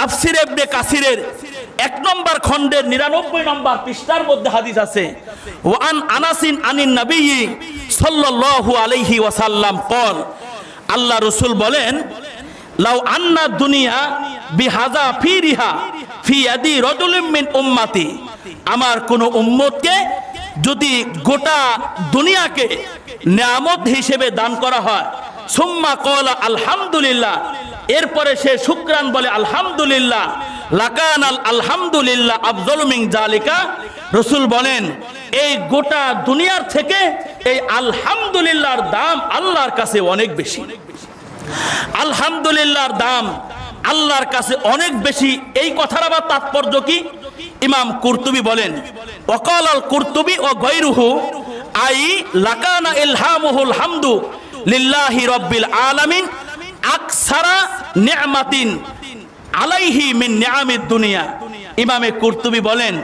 তাফসির এবনে কাসিরের এক নম্বর খণ্ডের নিরানব্বই নম্বর পৃষ্ঠার মধ্যে হাদিস আছে ওয়ান আনাসিন আনিন নবী সাল্লাল্লাহু আলাইহি ওয়াসাল্লাম কল আল্লাহ রসুল বলেন, লাউ আন্না দুনিয়া বিহাজা ফি রিহা ফি আদি রজুলিম মিন উম্মাতি আমার কোন উম্মতকে যদি গোটা দুনিয়াকে নিয়ামত হিসেবে দান করা হয়, সুম্মা কলা আলহামদুলিল্লাহ এরপরে সে শুক্রান বলে, আলহামদুলিল্লাহ। লাকান আল আলহামদুলিল্লাহ আফজল মিং জালিকা। রসুল বলেন, এই গোটা দুনিয়ার থেকে এই আলহামদুলিল্লাহর দাম আল্লাহর কাছে অনেক বেশি। আলহামদুলিল্লাহর দাম আল্লাহর কাছে অনেক বেশি। এই কথার আবার তাৎপর্য কি? ইমাম কুর্তুবি বলেন ওকাল আল কুর্তুবি ও গৈরুহু, আই লাকানা ইলহামুহুল হামদু লিল্লাহি রব্বিল আলামিন। আকসারা নিয়ামাতিন আলাইহি মিন নিয়ামিদ দুনিয়া। ইমামে কুরতুবি বলেন,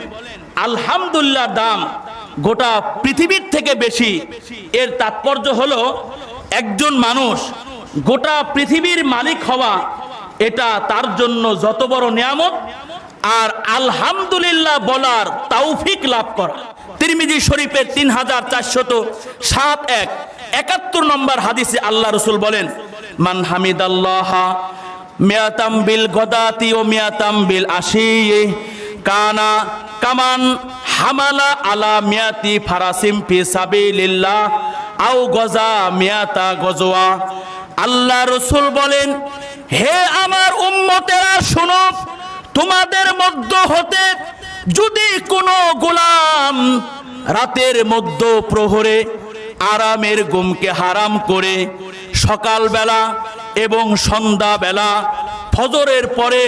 আলহামদুলিল্লাহ দাম গোটা পৃথিবীর থেকে বেশি। এর তাৎপর্য হলো, একজন মানুষ গোটা পৃথিবীর মালিক হওয়া, এটা তার জন্য যত বড় নিয়ামত আর আলহামদুলিল্লাহ বলার তাওফিক লাভ করা। তিরমিজি শরীফের তিন হাজার চারশত সাত এক একাত্তর নম্বর হাদিসে আল্লাহ রসুল বলেন মান হামিদ আল্লাহ মিয়াতাম বিল গদাতি ও মিয়াতাম বিল আশি। কানা কামান হামালা আলা মিয়াতি ফারাসিম ফি সাবিলিল্লাহ। আও গজা মিয়াতা গজওয়া। আল্লাহ রসুল বলেন, হে আমার উম্মতেরা শুনো, তোমাদের মধ্য হতে যদি কোনো গোলাম রাতের মধ্য প্রহরে আরামের গুমকে হারাম করে সকালবেলা এবং সন্ধ্যাবেলা, ফজরের পরে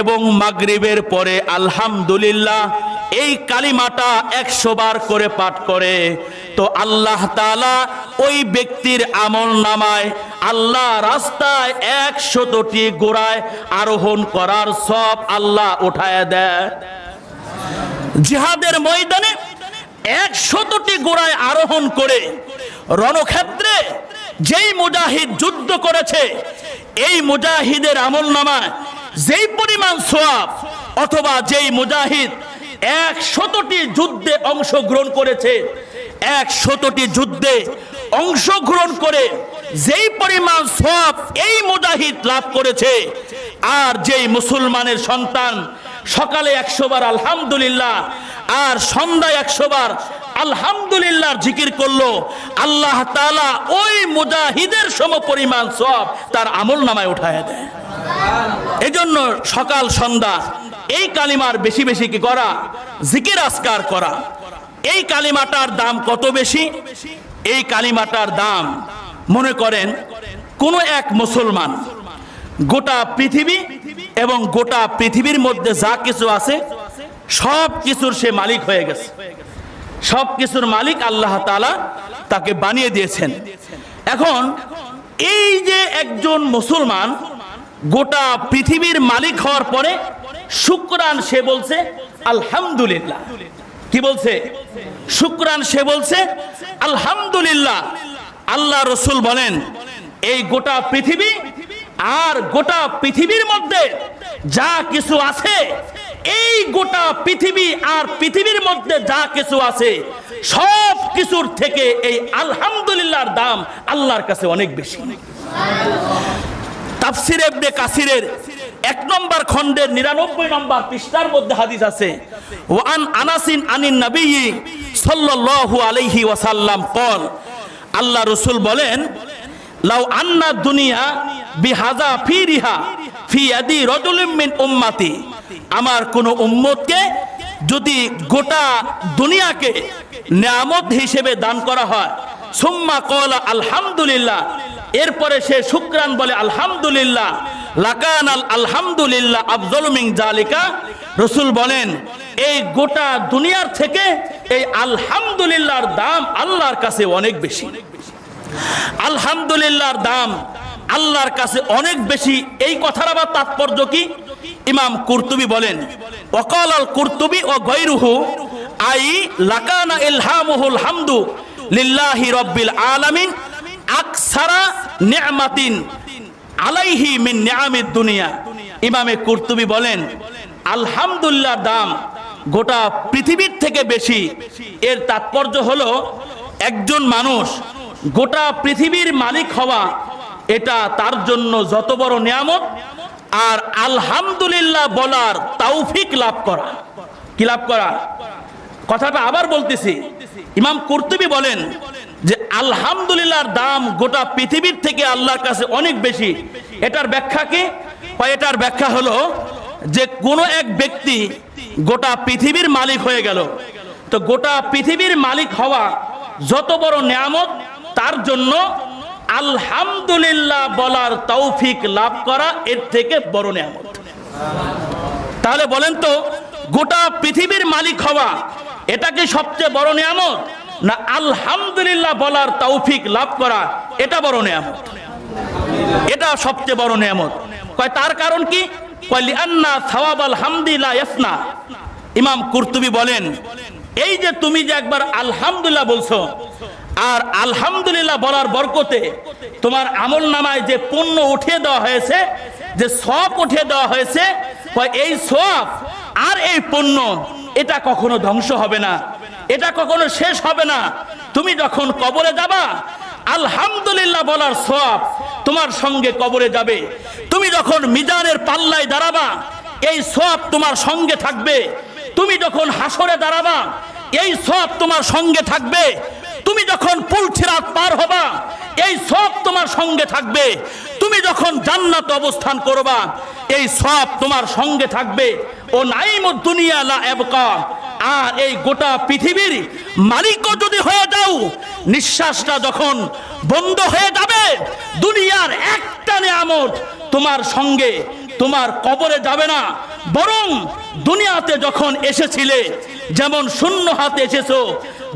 এবং মাগরিবের পরে আলহামদুলিল্লাহ এই কালিমাটা একশো বার করে পাঠ করে। তো আল্লাহ তালা ওই ব্যক্তির আমল নামায় আল্লাহ রাস্তায় একশতটি গোড়ায় আরোহণ করার সব আল্লাহ উঠায় দেয়। জিহাদের ময়দানে একশতটি গোড়ায় আরোহণ করে, রণক্ষেত্রে যেই মুজাহিদ যুদ্ধ করেছে, এই মুজাহিদের আমল নামায় যেই পরিমাণ সোয়াব অথবা যেই মুজাহিদ এক শতটি যুদ্ধে অংশগ্রহণ করেছে এক শতটি যুদ্ধে অংশগ্রহণ করে যেই পরিমাণ সব এই মুজাহিদ লাভ করেছে, আর যেই মুসলমানের সন্তান সকালে একশো বার আলহামদুলিল্লাহ, আর সন্ধ্যায় একশো বার আলহামদুলিল্লাহর জিকির করল। আল্লাহ তালা ওই মুজাহিদের সম পরিমাণ সব তার আমল নামায় উঠায় দেয়। এজন্য সকাল, সন্ধ্যা, এই কালিমার বেশি বেশি কি করা? জিকির আসকার করা। এই কালিমাটার দাম কত বেশি? এই কালিমাটার দাম, মনে করেন, কোন এক মুসলমান গোটা পৃথিবী এবং গোটা পৃথিবীর মধ্যে যা কিছু আছে, সব কিছুর সে মালিক হয়ে গেছে। সব কিছুর মালিক আল্লাহ তালা তাকে বানিয়ে দিয়েছেন। এখন এই যে একজন মুসলমান গোটা পৃথিবীর মালিক হওয়ার পরে শুক্রান সে বলছে, আলহামদুলিল্লাহ। কি বলছে? শুক্রান সে বলছে, আলহামদুলিল্লাহ। আল্লাহ রসুল বলেন, এই গোটা পৃথিবী আর গোটা পৃথিবীর মধ্যে যা কিছু আছে এই গোটা পৃথিবী আর পৃথিবীর মধ্যে যা কিছু আছে, সব কিছুর থেকে এই আলহামদুলিল্লাহর দাম আল্লাহর কাছে অনেক বেশি। তাফসির এবনে কাসিরের এক নম্বর খণ্ডের নিরানব্বই নম্বর পৃষ্ঠার মধ্যে হাদিস আছে ওয়ান আনাসিন আনিন নবী সাল্লাল্লাহু আলাইহি ওয়াসাল্লাম কল আল্লাহ রসুল বলেন, লাউ আন্না দুনিয়া বিহাজা ফি রিহা ফি আদি রজুলিম মিন উম্মাতি আমার কোন উম্মতকে যদি গোটা দুনিয়াকে নিয়ামত হিসেবে দান করা হয়। সুম্মা কলা আলহামদুলিল্লাহ। এরপরে সে শুক্রান বলে, আলহামদুলিল্লাহ। লাকান আল আলহামদুলিল্লাহ আফজল মিং জালিকা রসুল বলেন, এই গোটা দুনিয়ার থেকে এই আলহামদুলিল্লাহর দাম আল্লাহর কাছে অনেক বেশি। আলহামদুলিল্লাহর দাম আল্লাহর কাছে অনেক বেশি। এই কথার আবার তাৎপর্য কি? ইমাম কুরতুবি বলেন ওকাল আল কুরতুবি ও গৈরুহু, আই লাকানা ইলহামুহুল হামদু লিল্লাহি রব্বিল আলামিন আকসারা নিয়ামাতিন আলাইহি মিন নিয়ামিদ দুনিয়া। ইমামে কুর্তুবি বলেন, আলহামদুলিল্লাহ দাম গোটা পৃথিবীর থেকে বেশি। এর তাৎপর্য হলো, একজন মানুষ গোটা পৃথিবীর মালিক হওয়া, এটা তার জন্য যত বড় নিয়ামত আর আলহামদুলিল্লাহ বলার তাওফিক লাভ করা। কি লাভ করা? কথাটা আবার বলতেছি। ইমাম কুর্তুবি বলেন যে আলহামদুলিল্লাহর দাম গোটা পৃথিবীর থেকে আল্লাহর কাছে অনেক বেশি। এটার ব্যাখ্যা কি? এটার ব্যাখ্যা হলো যে কোনো এক ব্যক্তি গোটা পৃথিবীর মালিক হয়ে গেল। তো গোটা পৃথিবীর মালিক হওয়া যত বড় নিয়ামত, তার জন্য আলহামদুলিল্লাহ বলার তৌফিক লাভ করা এর থেকে বড় নিয়ামত। তাহলে বলেন তো, গোটা পৃথিবীর মালিক হওয়া এটা কি সবচেয়ে বড় নিয়ামত? না, আলহামদুলিল্লাহ বলার তৌফিক লাভ করা এটা বড় নিয়ামত। এটা সবচেয়ে বড় নিয়ামত। কয়, তার কারণ কি? কয়, লিআন্না সাওয়াব আলহামদুলিল্লাহ ইয়াফনা ইমাম কুরতুবি বলেন, এই যে তুমি যে একবার আলহামদুলিল্লাহ বলছো আর আলহামদুলিল্লাহ বলার বরকতে তোমার আমল নামায় যে পণ্য উঠিয়ে দেওয়া হয়েছে, যে সব উঠিয়ে দেওয়া হয়েছে এই সব আর এই পণ্য এটা কখনো ধ্বংস হবে না, এটা কখনো শেষ হবে না। তুমি যখন কবরে যাবা, আলহামদুলিল্লাহ বলার সব তোমার সঙ্গে কবরে যাবে। তুমি যখন মিজানের পাল্লায় দাঁড়াবা, এই সব তোমার সঙ্গে থাকবে। তুমি যখন হাসরে দাঁড়াবা, এই সব তোমার সঙ্গে থাকবে তুমি যখন পুল ছিরাত পার হবা এই সব তোমার সঙ্গে থাকবে। তুমি যখন জান্নাত অবস্থান করবা, এই সব তোমার সঙ্গে থাকবে। ও নাইম দুনিয়া লা এবকা আর এই গোটা পৃথিবীর মালিকও যদি হয়ে যাও, নিঃশ্বাসটা যখন বন্ধ হয়ে যাবে, দুনিয়ার একটা নিয়ামত তোমার সঙ্গে, তোমার কবরে যাবে না। বরং দুনিয়াতে যখন এসেছিলে, যেমন শূন্য হাতে এসেছ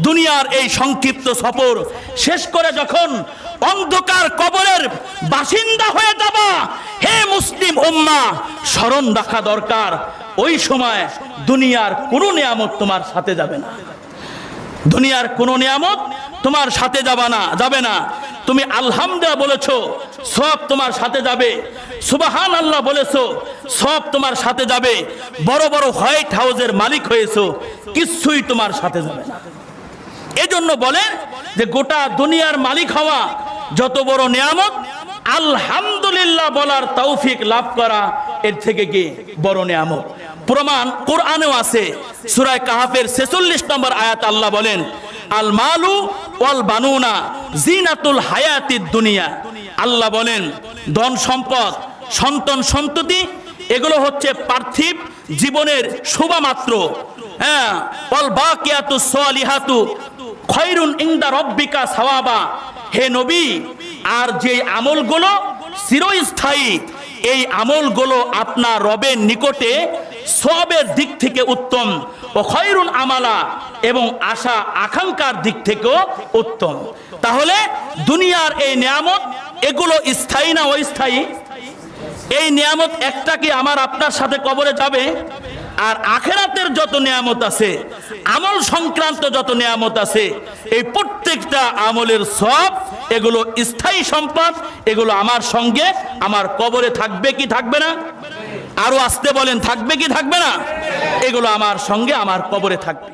দুনিয়ার এই সংক্ষিপ্ত সফর শেষ করে যখন অন্ধকার কবরের বাসিন্দা হয়ে যাবা, হে মুসলিম উম্মা, স্মরণ রাখা দরকার। ওই সময় দুনিয়ার কোনো নিয়ামত তোমার সাথে যাবে না। দুনিয়ার কোনো নিয়ামত তোমার সাথে যাবে না যাবে না। তুমি আলহামদুলিল্লাহ বলেছ, সব তোমার সাথে যাবে। সুবাহান আল্লাহ বলেছ, সব তোমার সাথে যাবে। বড় বড় হোয়াইট হাউসের মালিক হয়েছো, কিছুই তোমার সাথে যাবে না। এজন্য বলে যে গোটা দুনিয়ার মালিক হওয়া যত বড় নিয়ামত, আলহামদুলিল্লাহ বলার তৌফিক লাভ করা এর থেকে কি বড় নিয়ামত। প্রমাণ কোরআনেও আছে সুরায় কাহাফের ছেচল্লিশ নম্বর আয়াত আল্লাহ বলেন, আল মালু ওয়াল বানুনা জিনাতুল হায়াতিদ দুনিয়া। আল্লাহ বলেন, ধন সম্পদ, সন্তান সন্ততি, এগুলো হচ্ছে পার্থিব জীবনের শোভা মাত্র হ্যাঁ অল বাকিয়াতু সালিহাতু খৈরুন ইন্দা রব্বিকা সাওয়াবা। হে নবী, আর যে আমলগুলো চিরস্থায়ী, এই আমলগুলো আপনার রবের নিকটে সবের দিক থেকে উত্তম। ও খৈরুন আমালা এবং আশা আকাঙ্ক্ষার দিক থেকেও উত্তম। তাহলে দুনিয়ার এই নিয়ামত, এগুলো স্থায়ী না অস্থায়ী? এই নিয়ামত একটা কি আমার আপনার সাথে কবরে যাবে? আর আখেরাতের যত নিয়ামত আছে, আমল সংক্রান্ত যত নিয়ামত আছে, এই প্রত্যেকটা আমলের সব এগুলো স্থায়ী সম্পদ, এগুলো আমার সঙ্গে, আমার কবরে থাকবে কি থাকবে না? আরও আসতে বলেন, থাকবে কি থাকবে না? এগুলো আমার সঙ্গে, আমার কবরে থাকবে।